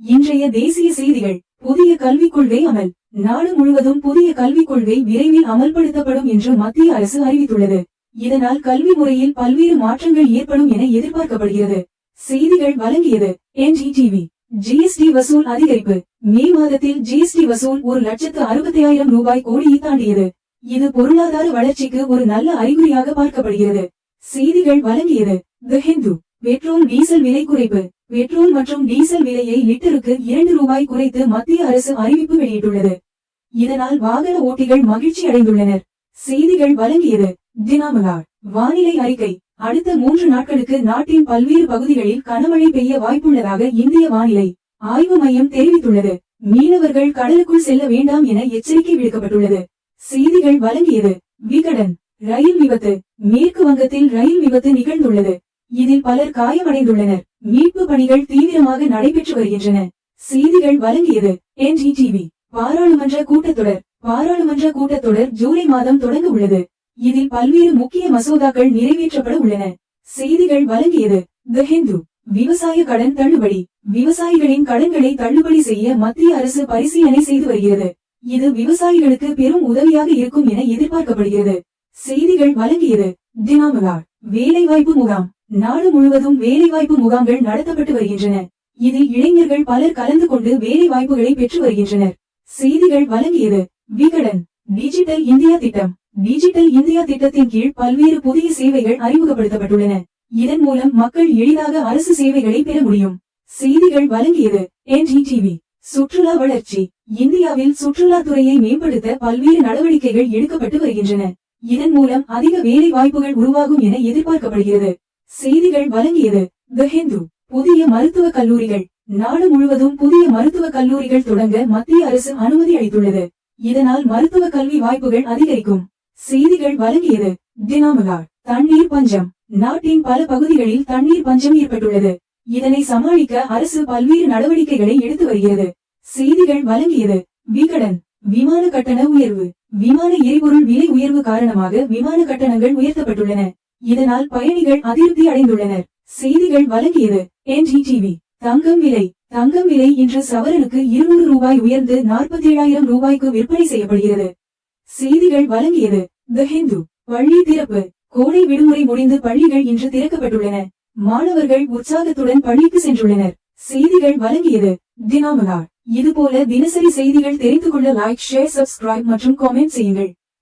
இன்றைய தேசிய செய்திகள் புதிய கல்விக் கொள்கை அமல். நாடு முழுவதும் புதிய கல்விக் கொள்கை விரைவில் அமல்படுத்தப்படும் என்று மத்திய அரசு அறிவித்துள்ளது. இதனால் கல்வி முறையில் பல்வேறு மாற்றங்கள் ஏற்படும் என எதிர்பார்க்கப்படுகிறது. செய்திகள் வழங்கியது என்டிடிவி ஜிஎஸ்டி வசூல் அதிகரிப்பு. மே மாதத்தில் ஜிஎஸ்டி வசூல் ஒரு லட்சத்து அறுபத்தி ஆயிரம் ரூபாய் கோடியை தாண்டியது. இது பொருளாதார வளர்ச்சிக்கு ஒரு நல்ல அறிகுறியாக பார்க்கப்படுகிறது. செய்திகள் வழங்கியது தி ஹிந்து பெட்ரோல் டீசல் விலை குறைப்பு. பெட்ரோல் மற்றும் டீசல் விலையை லிட்டருக்கு இரண்டு ரூபாய் குறைத்து மத்திய அரசு அறிவிப்பு வெளியிட்டுள்ளது. இதனால் வாகன ஓட்டிகள் மகிழ்ச்சி அடைந்துள்ளனர். செய்திகள் வழங்கியது தினாமலார். வானிலை அறிக்கை. அடுத்த மூன்று நாட்களுக்கு நாட்டின் பல்வேறு பகுதிகளில் கனமழை பெய்ய வாய்ப்புள்ளதாக இந்திய வானிலை ஆய்வு மையம் தெரிவித்துள்ளது. மீனவர்கள் கடலுக்குள் செல்ல வேண்டாம் என எச்சரிக்கை விடுக்கப்பட்டுள்ளது. செய்திகள் வழங்கியது விகடன். ரயில் விபத்து. மேற்கு வங்கத்தில் ரயில் விபத்து நிகழ்ந்துள்ளது. இதில் பலர் காயமடைந்துள்ளனர். மீட்பு பணிகள் தீவிரமாக நடைபெற்று வருகின்றன. செய்திகள் வழங்கியது என்டிடிவி பாராளுமன்ற கூட்டத்தொடர். பாராளுமன்ற கூட்டத்தொடர் ஜூலை மாதம் தொடங்க உள்ளது. இதில் பல்வேறு முக்கிய மசோதாக்கள் நிறைவேற்றப்பட உள்ளன. செய்திகள் வழங்கியது த ஹிந்து விவசாய கடன் தள்ளுபடி. விவசாயிகளின் கடன்களை தள்ளுபடி செய்ய மத்திய அரசு பரிசீலனை செய்து வருகிறது. இது விவசாயிகளுக்கு பெரும் உதவியாக இருக்கும் என எதிர்பார்க்கப்படுகிறது. செய்திகள் வழங்கியது தினாமலார் வேலைவாய்ப்பு முகாம். நாடு முழுவதும் வேலைவாய்ப்பு முகாம்கள் நடத்தப்பட்டு வருகின்றன. இதில் இளைஞர்கள் பலர் கலந்து கொண்டு வேலை வாய்ப்புகளை பெற்று வருகின்றனர். செய்திகள் வழங்கியது விகடன். டிஜிட்டல் இந்தியா திட்டம். டிஜிட்டல் இந்தியா திட்டத்தின் கீழ் பல்வேறு புதிய சேவைகள் அறிமுகப்படுத்தப்பட்டுள்ளன. இதன் மூலம் மக்கள் எளிதாக அரசு சேவைகளை பெற முடியும். செய்திகள் வழங்கியது என்டிடிவி சுற்றுலா வளர்ச்சி. இந்தியாவில் சுற்றுலா துறையை மேம்படுத்த பல்வேறு நடவடிக்கைகள் எடுக்கப்பட்டு வருகின்றன. இதன் மூலம் அதிக வேலை வாய்ப்புகள் உருவாகும் என எதிர்பார்க்கப்படுகிறது. செய்திகள் வழங்கியது. தி ஹிந்து புதிய மருத்துவக் கல்லூரிகள். நாடு முழுவதும் புதிய மருத்துவக் கல்லூரிகள் தொடங்க மத்திய அரசு அனுமதி அளித்துள்ளது. இதனால் மருத்துவ கல்வி வாய்ப்புகள் அதிகரிக்கும். செய்திகள் வழங்கியது. தினாமலார் தண்ணீர் பஞ்சம். நாட்டின் பல பகுதிகளில் தண்ணீர் பஞ்சம் ஏற்பட்டுள்ளது. இதனை சமாளிக்க அரசு பல்வேறு நடவடிக்கைகளை எடுத்து வருகிறது. செய்திகள் வழங்கியது. விகடன் விமான கட்டண உயர்வு. விமான எரிபொருள் விலை உயர்வு காரணமாக விமான கட்டணங்கள் உயர்த்தப்பட்டுள்ளன. இதனால் பயணிகள் அதிருப்தி அடைந்துள்ளனர். செய்திகள் வழங்கியது என்டிடிவி தங்கம் விலை. தங்கம் விலை இன்று சவரனுக்கு இருநூறு ரூபாய் உயர்ந்து நாற்பத்தி ஏழாயிரம் ரூபாய்க்கு விற்பனை செய்யப்படுகிறது. செய்திகள் வழங்கியது த ஹிந்து பள்ளி திறப்பு. கோடை விடுமுறை முடிந்து பள்ளிகள் இன்று திறக்கப்பட்டுள்ளன. மாணவர்கள் உற்சாகத்துடன் பள்ளிக்கு சென்றுள்ளனர். செய்திகள் வழங்கியது தினாமலா. இதுபோல தினசரி செய்திகள் தெரிந்து கொள்ள லைக் ஷேர் சப்ஸ்கிரைப் மற்றும் காமெண்ட் செய்யுங்கள்.